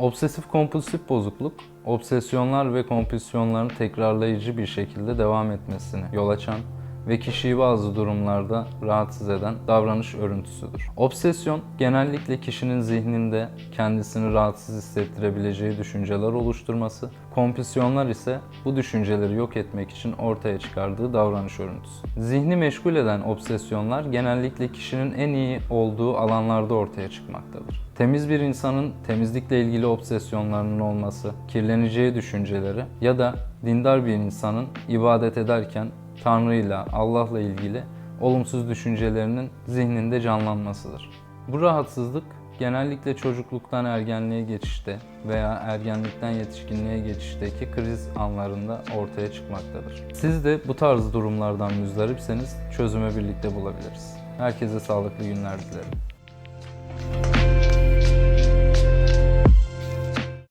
Obsesif kompulsif bozukluk, obsesyonlar ve kompulsiyonların tekrarlayıcı bir şekilde devam etmesini yol açan ve kişiyi bazı durumlarda rahatsız eden davranış örüntüsüdür. Obsesyon genellikle kişinin zihninde kendisini rahatsız hissettirebileceği düşünceler oluşturması, kompulsiyonlar ise bu düşünceleri yok etmek için ortaya çıkardığı davranış örüntüsü. Zihni meşgul eden obsesyonlar genellikle kişinin en iyi olduğu alanlarda ortaya çıkmaktadır. Temiz bir insanın temizlikle ilgili obsesyonlarının olması, kirleneceği düşünceleri ya da dindar bir insanın ibadet ederken Tanrı'yla, Allah'la ilgili olumsuz düşüncelerinin zihninde canlanmasıdır. Bu rahatsızlık genellikle çocukluktan ergenliğe geçişte veya ergenlikten yetişkinliğe geçişteki kriz anlarında ortaya çıkmaktadır. Siz de bu tarz durumlardan müzdaripseniz çözümü birlikte bulabiliriz. Herkese sağlıklı günler dilerim.